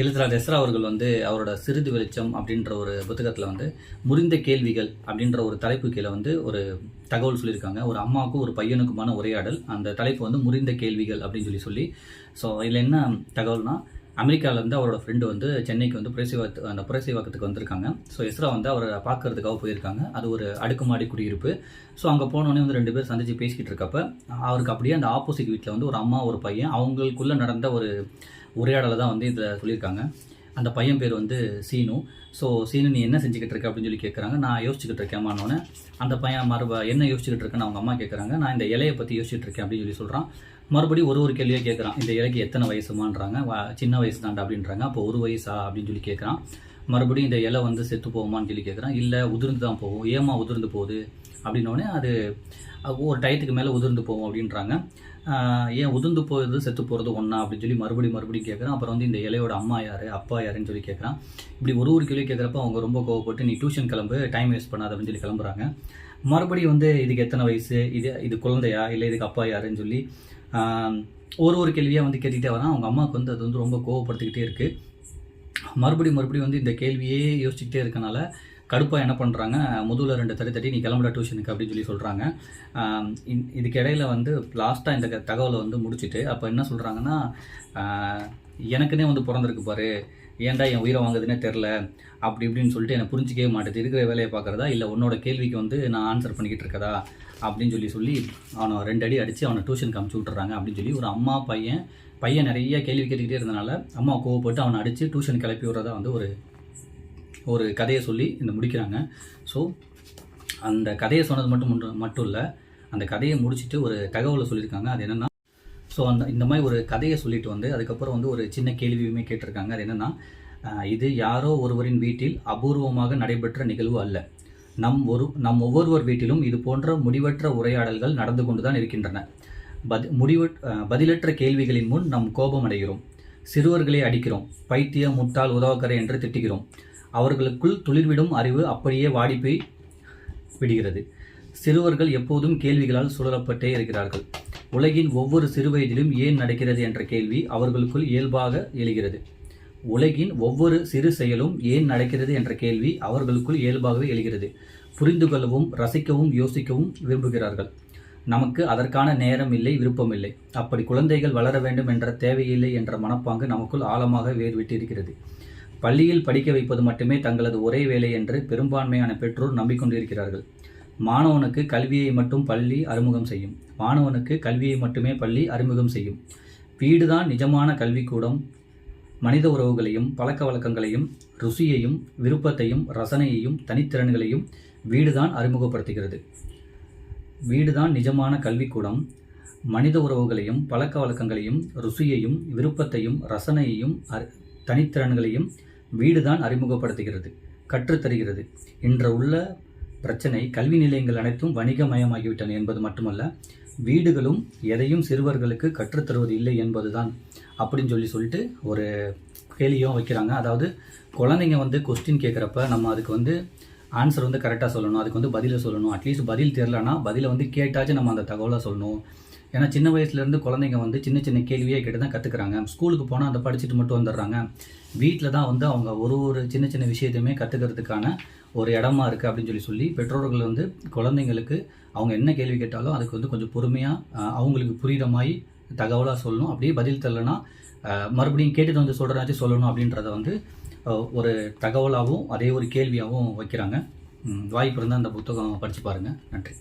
எழுத்தாளர் எஸ்ரா அவர்கள் வந்து அவரோட சிறிது வெளிச்சம் அப்படின்ற ஒரு புத்தகத்தில் வந்து முறிந்த கேள்விகள் அப்படின்ற ஒரு தலைப்பு கீழே வந்து ஒரு தகவல் சொல்லியிருக்காங்க. ஒரு அம்மாவுக்கும் ஒரு பையனுக்குமான உரையாடல். அந்த தலைப்பு வந்து முறிந்த கேள்விகள் அப்படின்னு சொல்லி சொல்லி. ஸோ இதில் என்ன தகவல்னால் தகவல்னா அமெரிக்காவிலேருந்து அவரோட ஃப்ரெண்டு வந்து சென்னைக்கு வந்து புரட்சிவாக்கு அந்த புரட்சிவாக்கத்துக்கு வந்திருக்காங்க. ஸோ எஸ்ரா வந்து அவரை பார்க்கறதுக்காக போயிருக்காங்க. அது ஒரு அடுக்குமாடி குடியிருப்பு. ஸோ அங்கே போனோடனே வந்து ரெண்டு பேர் சந்திச்சு பேசிக்கிட்டு இருக்கப்ப அவருக்கு அப்படியே அந்த ஆப்போசிட் வீட்டில் வந்து ஒரு அம்மா ஒரு பையன் அவங்களுக்குள்ளே நடந்த ஒரு உரையாடலை தான் வந்து இதில் சொல்லியிருக்காங்க. அந்த பையன் பேர் வந்து சீனு. ஸோ சீனு நீ என்ன செஞ்சுக்கிட்டு இருக்க அப்படின்னு சொல்லி கேட்குறாங்க நான் யோசிச்சுக்கிட்டு இருக்கேன்மானோன்னே அந்த பையன் மறுப என்ன யோசிச்சுக்கிட்டு இருக்கேன்னு அவங்க அம்மா கேட்குறாங்க நான் இந்த இலையை பற்றி யோசிச்சுட்டு இருக்கேன் அப்படின்னு சொல்லி சொல்கிறான் மறுபடியும் ஒரு ஒரு கேள்வியே கேட்குறான் இந்த இலைக்கு எத்தனை வயசுமான்றாங்க. வ- சின்ன வயசு தாண்டா அப்படின்றாங்க. அப்போ ஒரு வயசா அப்படின்னு சொல்லி கேட்குறான் மறுபடியும் இந்த இலை வந்து செத்து போகுமான்னு சொல்லி கேட்குறான் இல்லை உதிர்ந்து தான் போகும். ஏமா உதிர்ந்து போகுது? அப்படின்னோடனே அது ஒரு டயத்துக்கு மேலே உதிர்ந்து போகும் அப்படின்றாங்க. ஏன் உதிர்ந்து போகிறது செத்து போகிறது ஒன்றா அப்படின்னு சொல்லி மறுபடியும் மறுபடியும் கேட்குறான் அப்புறம் வந்து இந்த இலையோட அம்மா யார் அப்பா யாருன்னு சொல்லி கேட்குறான் இப்படி ஒரு ஒரு கேள்வி கேட்குறப்ப அவங்க ரொம்ப கோவப்பட்டு நீ டியூஷன் கிளம்பு டைம் வேஸ்ட் பண்ணாத அப்படின்னு சொல்லி கிளம்புறாங்க. மறுபடியும் வந்து இதுக்கு எத்தனை வயசு இது இது குழந்தையா இல்லை இதுக்கு அப்பா யாருன்னு சொல்லி ஒரு ஒரு கேள்வியாக வந்து கேட்டுக்கிட்டே வரான். அவங்க அம்மாவுக்கு வந்து அது வந்து ரொம்ப கோவப்படுத்திக்கிட்டே இருக்குது மறுபடியும் மறுபடியும் வந்து இந்த கேள்வியே யோசிச்சுக்கிட்டே இருக்கனால கடுப்பாக என்ன பண்ணுறாங்க முதுகில் ரெண்டு தடி தட்டி நீ கிளம்புற டியூஷனுக்கு அப்படின்னு சொல்லி சொல்கிறாங்க இதுக்கிடையில் வந்து லாஸ்ட்டாக இந்த தகவலை வந்து முடிச்சுட்டு அப்போ என்ன சொல்கிறாங்கன்னா எனக்குன்னே வந்து பிறந்திருக்கு பாரு. ஏன்டா என் உயிரை வாங்குதுன்னே தெரில அப்படி இப்படின்னு சொல்லிட்டு எனக்கு புரிஞ்சிக்கவே மாட்டேது. இருக்கிற வேலையை பார்க்குறதா? இல்லை உன்னோட கேள்விக்கு வந்து நான் ஆன்சர் பண்ணிக்கிட்டு இருக்கதா அப்படின்னு சொல்லி சொல்லி அவனை ரெண்டு அடி அடித்து அவனை டியூஷனுக்கு அமுச்சு விட்டுறாங்க அப்படின்னு சொல்லி ஒரு அம்மா பையன் பையன் நிறைய கேள்வி கேட்டுக்கிட்டே இருந்தனால அம்மா கோவப்பட்டு அவனை அடித்து டியூஷன் கிளப்பி விடுறதா வந்து ஒரு ஒரு கதையை சொல்லி இந்த முடிக்கிறாங்க. ஸோ அந்த கதையை சொன்னது மட்டும் மட்டும் மட்டும் இல்லை அந்த கதையை முடிச்சுட்டு ஒரு தகவலை சொல்லியிருக்காங்க. அது என்னென்னா ஸோ அந்த இந்த மாதிரி ஒரு கதையை சொல்லிட்டு வந்து அதுக்கப்புறம் வந்து ஒரு சின்ன கேள்வியுமே கேட்டிருக்காங்க. அது என்னென்னா இது யாரோ ஒருவரின் வீட்டில் அபூர்வமாக நடைபெற்ற நிகழ்வு அல்ல. நம் ஒரு நம் ஒவ்வொருவர் வீட்டிலும் இது போன்ற முடிவற்ற உரையாடல்கள் நடந்து கொண்டு தான் இருக்கின்றன. பதி முடிவு பதிலற்ற கேள்விகளின் முன் நம் கோபம் அடைகிறோம் சிறுவர்களை அடிக்கிறோம். பைத்திய முட்டாள் உதவக்கரை என்று திட்டுகிறோம். அவர்களுக்குள் துளிர்விடும் அறிவு அப்படியே வாடிப்பை விடுகிறது. சிறுவர்கள் எப்போதும் கேள்விகளால் சுழலப்பட்டே இருக்கிறார்கள். உலகின் ஒவ்வொரு சிறுவயதிலும் ஏன் நடக்கிறது என்ற கேள்வி அவர்களுக்குள் இயல்பாக எழுகிறது. உலகின் ஒவ்வொரு சிறு செயலும் ஏன் நடக்கிறது என்ற கேள்வி அவர்களுக்குள் இயல்பாகவே எழுகிறது. புரிந்து கொள்ளவும் ரசிக்கவும் யோசிக்கவும் விரும்புகிறார்கள். நமக்கு அதற்கான நேரம் இல்லை விருப்பமில்லை அப்படி குழந்தைகள் வளர வேண்டும் என்ற தேவையில்லை என்ற மனப்பாங்கு நமக்குள் ஆழமாக வேர்விட்டு இருக்கிறது பள்ளியில் படிக்க வைப்பது மட்டுமே தங்களது ஒரே வேலை என்று பெரும்பான்மையான பெற்றோர் நம்பிக்கொண்டிருக்கிறார்கள். மாணவனுக்கு கல்வியை மட்டும் பள்ளி அறிமுகம் செய்யும். மாணவனுக்கு கல்வியை மட்டுமே பள்ளி அறிமுகம் செய்யும். வீடுதான் நிஜமான கல்விக்கூடம். மனித உறவுகளையும் பழக்க வழக்கங்களையும் ருசியையும் விருப்பத்தையும் ரசனையையும் தனித்திறன்களையும் வீடுதான் அறிமுகப்படுத்துகிறது. வீடுதான் நிஜமான கல்விக்கூடம். மனித உறவுகளையும் பழக்க வழக்கங்களையும் ருசியையும் விருப்பத்தையும் ரசனையையும் அறி- தனித்திறன்களையும் வீடுதான் அறிமுகப்படுத்துகிறது கற்றுத்தருகிறது. இன்று உள்ள பிரச்சனை கல்வி நிலையங்கள் அனைத்தும் வணிகமயமாகிவிட்டன என்பது மட்டுமல்ல வீடுகளும் எதையும் சிறுவர்களுக்கு கற்றுத்தருவது இல்லை என்பதுதான். அப்படின்னு சொல்லி சொல்லிட்டு ஒரு கேலியும் வைக்கிறாங்க. அதாவது குழந்தைங்க வந்து கொஸ்டின் கேட்குறப்ப நம்ம அதுக்கு வந்து ஆன்சர் வந்து கரெக்டாக சொல்லணும் அதுக்கு வந்து பதிலை சொல்லணும். அட்லீஸ்ட் பதில் தெரிலனா பதிலை வந்து கேட்டாச்சும் நம்ம அந்த தகவலை சொல்லணும். ஏன்னா சின்ன வயசுலேருந்து குழந்தைங்க வந்து சின்ன சின்ன கேள்வியே கேட்டு தான் கற்றுக்குறாங்க ஸ்கூலுக்கு போனால் அதை படிச்சுட்டு மட்டும் வந்துடுறாங்க. வீட்டில் தான் வந்து அவங்க ஒரு ஒரு சின்ன சின்ன விஷயத்தையுமே கற்றுக்கிறதுக்கான ஒரு இடமா இருக்குது அப்படின்னு சொல்லி சொல்லி பெற்றோர்கள் வந்து குழந்தைங்களுக்கு அவங்க என்ன கேள்வி கேட்டாலும் அதுக்கு வந்து கொஞ்சம் பொறுமையாக அவங்களுக்கு புரிகிற மாதிரி தகவலாக சொல்லணும். அப்படியே பதில் தரலனா மறுபடியும் கேட்டுட்டு வந்து சொல்கிறனாச்சும் சொல்லணும் அப்படின்றத வந்து ஒரு தகவலாகவும் அதே ஒரு கேள்வியாகவும் வைக்கிறாங்க. வாய்ப்பு இருந்தால் அந்த புத்தகம் படித்து பாருங்கள் நன்றி.